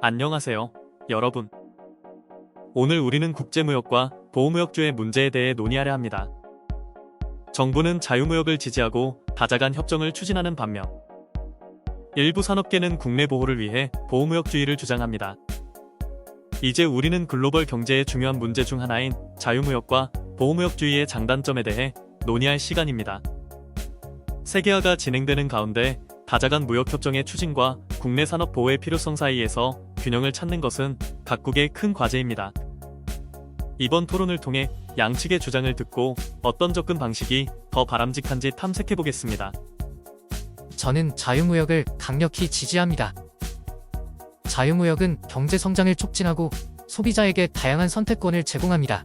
안녕하세요, 여러분. 오늘 우리는 국제무역과 보호무역주의 문제에 대해 논의하려 합니다. 정부는 자유무역을 지지하고 다자간 협정을 추진하는 반면 일부 산업계는 국내 보호를 위해 보호무역주의를 주장합니다. 이제 우리는 글로벌 경제의 중요한 문제 중 하나인 자유무역과 보호무역주의의 장단점에 대해 논의할 시간입니다. 세계화가 진행되는 가운데 다자간 무역협정의 추진과 국내 산업 보호의 필요성 사이에서 균형을 찾는 것은 각국의 큰 과제입니다. 이번 토론을 통해 양측의 주장을 듣고 어떤 접근 방식이 더 바람직한지 탐색해 보겠습니다. 저는 자유무역을 강력히 지지합니다. 자유무역은 경제 성장을 촉진하고 소비자에게 다양한 선택권을 제공합니다.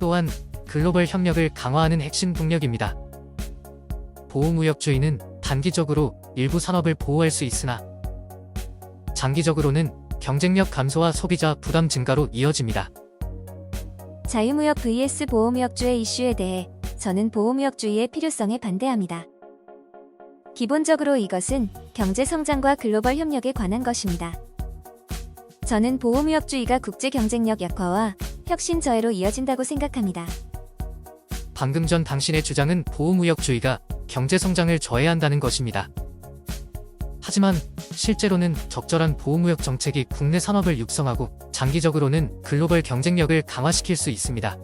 또한 글로벌 협력을 강화하는 핵심 동력입니다. 보호무역주의는 단기적으로 일부 산업을 보호할 수 있으나 장기적으로는 경쟁력 감소와 소비자 부담 증가로 이어집니다. 자유무역 vs 보호무역주의 이슈에 대해 저는 보호무역주의의 필요성에 반대합니다. 기본적으로 이것은 경제 성장과 글로벌 협력에 관한 것입니다. 저는 보호무역주의가 국제 경쟁력 약화와 혁신 저해로 이어진다고 생각합니다. 방금 전 당신의 주장은 보호무역주의가 경제 성장을 저해한다는 것입니다. 하지만 실제로는 적절한 보호무역 정책이 국내 산업을 육성하고 장기적으로는 글로벌 경쟁력을 강화시킬 수 있습니다.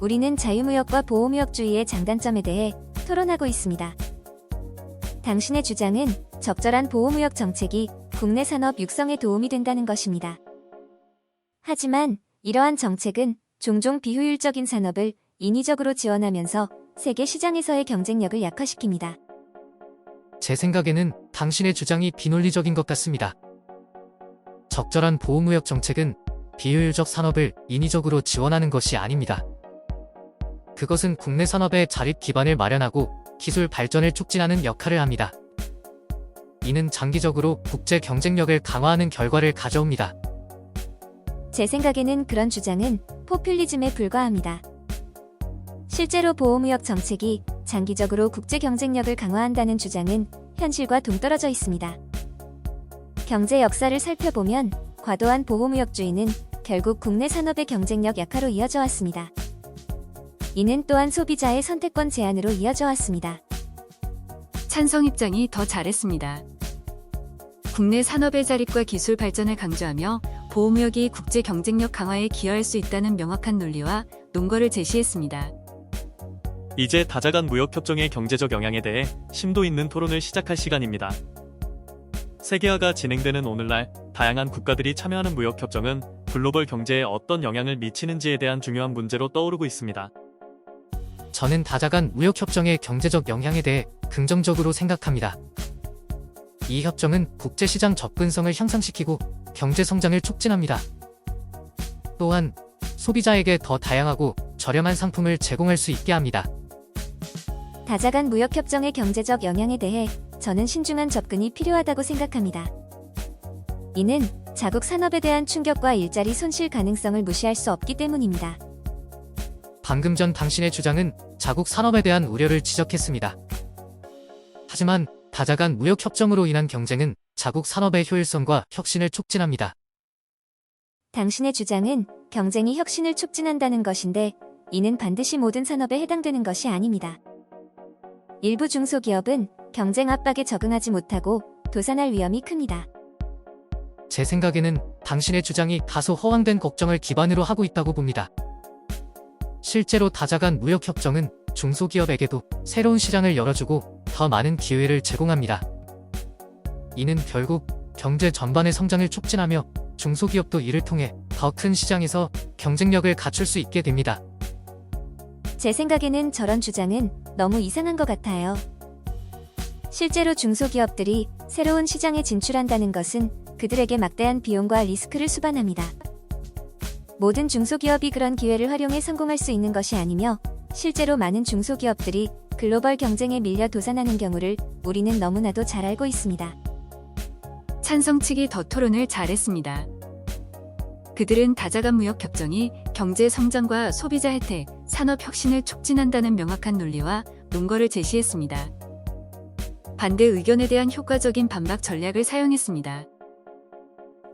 우리는 자유무역과 보호무역주의의 장단점에 대해 토론하고 있습니다. 당신의 주장은 적절한 보호무역 정책이 국내 산업 육성에 도움이 된다는 것입니다. 하지만 이러한 정책은 종종 비효율적인 산업을 인위적으로 지원하면서 세계 시장에서의 경쟁력을 약화시킵니다. 제 생각에는 당신의 주장이 비논리적인 것 같습니다. 적절한 보호무역 정책은 비효율적 산업을 인위적으로 지원하는 것이 아닙니다. 그것은 국내 산업의 자립 기반을 마련하고 기술 발전을 촉진하는 역할을 합니다. 이는 장기적으로 국제 경쟁력을 강화하는 결과를 가져옵니다. 제 생각에는 그런 주장은 포퓰리즘에 불과합니다. 실제로 보호무역 정책이 장기적으로 국제 경쟁력을 강화한다는 주장은 현실과 동떨어져 있습니다. 경제 역사를 살펴보면 과도한 보호무역주의는 결국 국내 산업의 경쟁력 약화로 이어져 왔습니다. 이는 또한 소비자의 선택권 제한으로 이어져 왔습니다. 찬성 입장이 더 잘했습니다. 국내 산업의 자립과 기술 발전을 강조하며 보호무역이 국제 경쟁력 강화에 기여할 수 있다는 명확한 논리와 논거를 제시했습니다. 이제 다자간 무역협정의 경제적 영향에 대해 심도 있는 토론을 시작할 시간입니다. 세계화가 진행되는 오늘날 다양한 국가들이 참여하는 무역협정은 글로벌 경제에 어떤 영향을 미치는지에 대한 중요한 문제로 떠오르고 있습니다. 저는 다자간 무역협정의 경제적 영향에 대해 긍정적으로 생각합니다. 이 협정은 국제시장 접근성을 향상시키고 경제 성장을 촉진합니다. 또한 소비자에게 더 다양하고 저렴한 상품을 제공할 수 있게 합니다. 다자간 무역협정의 경제적 영향에 대해 저는 신중한 접근이 필요하다고 생각합니다. 이는 자국 산업에 대한 충격과 일자리 손실 가능성을 무시할 수 없기 때문입니다. 방금 전 당신의 주장은 자국 산업에 대한 우려를 지적했습니다. 하지만 다자간 무역협정으로 인한 경쟁은 자국 산업의 효율성과 혁신을 촉진합니다. 당신의 주장은 경쟁이 혁신을 촉진한다는 것인데 이는 반드시 모든 산업에 해당되는 것이 아닙니다. 일부 중소기업은 경쟁 압박에 적응하지 못하고 도산할 위험이 큽니다. 제 생각에는 당신의 주장이 다소 허황된 걱정을 기반으로 하고 있다고 봅니다. 실제로 다자간 무역협정은 중소기업에게도 새로운 시장을 열어주고 더 많은 기회를 제공합니다. 이는 결국 경제 전반의 성장을 촉진하며 중소기업도 이를 통해 더 큰 시장에서 경쟁력을 갖출 수 있게 됩니다. 제 생각에는 저런 주장은 너무 이상한 것 같아요. 실제로 중소기업들이 새로운 시장에 진출한다는 것은 그들에게 막대한 비용과 리스크를 수반합니다. 모든 중소기업이 그런 기회를 활용해 성공할 수 있는 것이 아니며 실제로 많은 중소기업들이 글로벌 경쟁에 밀려 도산하는 경우를 우리는 너무나도 잘 알고 있습니다. 찬성 측이 더 토론을 잘했습니다. 그들은 다자간 무역 협정이 경제 성장과 소비자 혜택, 산업 혁신을 촉진한다는 명확한 논리와 논거를 제시했습니다. 반대 의견에 대한 효과적인 반박 전략을 사용했습니다.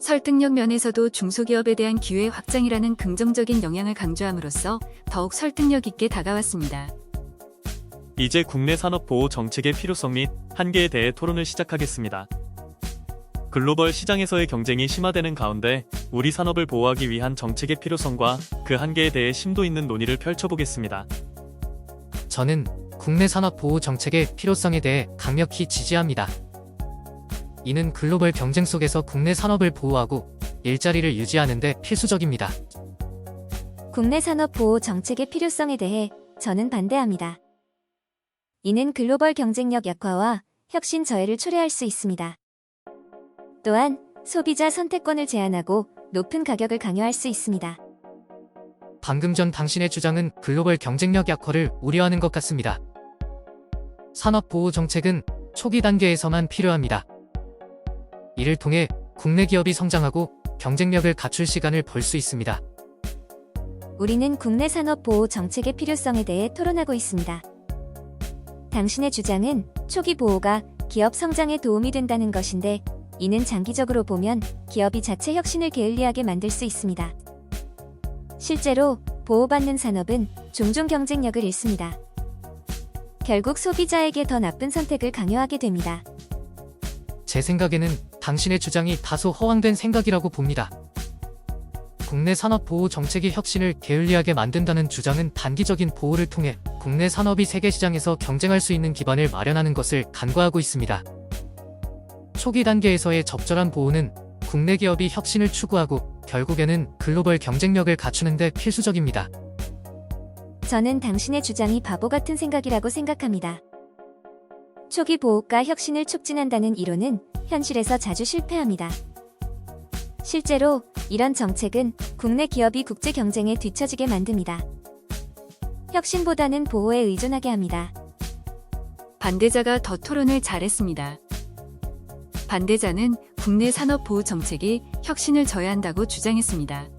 설득력 면에서도 중소기업에 대한 기회 확장이라는 긍정적인 영향을 강조함으로써 더욱 설득력 있게 다가왔습니다. 이제 국내 산업 보호 정책의 필요성 및 한계에 대해 토론을 시작하겠습니다. 글로벌 시장에서의 경쟁이 심화되는 가운데 우리 산업을 보호하기 위한 정책의 필요성과 그 한계에 대해 심도 있는 논의를 펼쳐보겠습니다. 저는 국내 산업 보호 정책의 필요성에 대해 강력히 지지합니다. 이는 글로벌 경쟁 속에서 국내 산업을 보호하고 일자리를 유지하는 데 필수적입니다. 국내 산업 보호 정책의 필요성에 대해 저는 반대합니다. 이는 글로벌 경쟁력 약화와 혁신 저해를 초래할 수 있습니다. 또한 소비자 선택권을 제한하고 높은 가격을 강요할 수 있습니다. 방금 전 당신의 주장은 글로벌 경쟁력 약화를 우려하는 것 같습니다. 산업 보호 정책은 초기 단계에서만 필요합니다. 이를 통해 국내 기업이 성장하고 경쟁력을 갖출 시간을 벌 수 있습니다. 우리는 국내 산업 보호 정책의 필요성에 대해 토론하고 있습니다. 당신의 주장은 초기 보호가 기업 성장에 도움이 된다는 것인데 이는 장기적으로 보면 기업이 자체 혁신을 게을리하게 만들 수 있습니다. 실제로 보호받는 산업은 종종 경쟁력을 잃습니다. 결국 소비자에게 더 나쁜 선택을 강요하게 됩니다. 제 생각에는 당신의 주장이 다소 허황된 생각이라고 봅니다. 국내 산업 보호 정책이 혁신을 게을리하게 만든다는 주장은 단기적인 보호를 통해 국내 산업이 세계 시장에서 경쟁할 수 있는 기반을 마련하는 것을 간과하고 있습니다. 초기 단계에서의 적절한 보호는 국내 기업이 혁신을 추구하고 결국에는 글로벌 경쟁력을 갖추는 데 필수적입니다. 저는 당신의 주장이 바보 같은 생각이라고 생각합니다. 초기 보호가 혁신을 촉진한다는 이론은 현실에서 자주 실패합니다. 실제로 이런 정책은 국내 기업이 국제 경쟁에 뒤처지게 만듭니다. 혁신보다는 보호에 의존하게 합니다. 반대자가 더 토론을 잘했습니다. 반대자는 국내 산업 보호 정책이 혁신을 저해한다고 주장했습니다.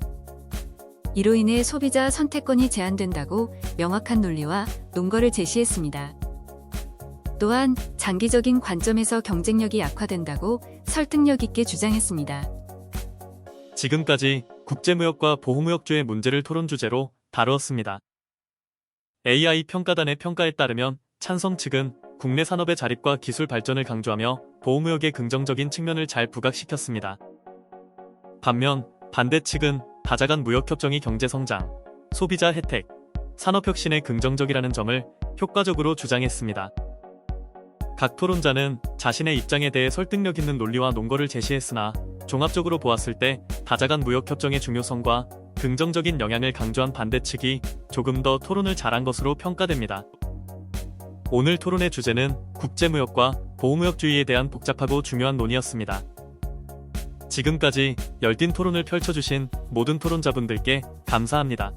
이로 인해 소비자 선택권이 제한된다고 명확한 논리와 논거를 제시했습니다. 또한 장기적인 관점에서 경쟁력이 약화된다고 설득력 있게 주장했습니다. 지금까지 국제무역과 보호무역주의 문제를 토론 주제로 다루었습니다. AI 평가단의 평가에 따르면 찬성 측은 국내 산업의 자립과 기술 발전을 강조하며 보호무역의 긍정적인 측면을 잘 부각시켰습니다. 반면 반대 측은 다자간 무역협정이 경제성장, 소비자 혜택, 산업혁신에 긍정적이라는 점을 효과적으로 주장했습니다. 각 토론자는 자신의 입장에 대해 설득력 있는 논리와 논거를 제시했으나 종합적으로 보았을 때 다자간 무역협정의 중요성과 긍정적인 영향을 강조한 반대 측이 조금 더 토론을 잘한 것으로 평가됩니다. 오늘 토론의 주제는 국제무역과 보호무역주의에 대한 복잡하고 중요한 논의였습니다. 지금까지 열띤 토론을 펼쳐주신 모든 토론자분들께 감사합니다.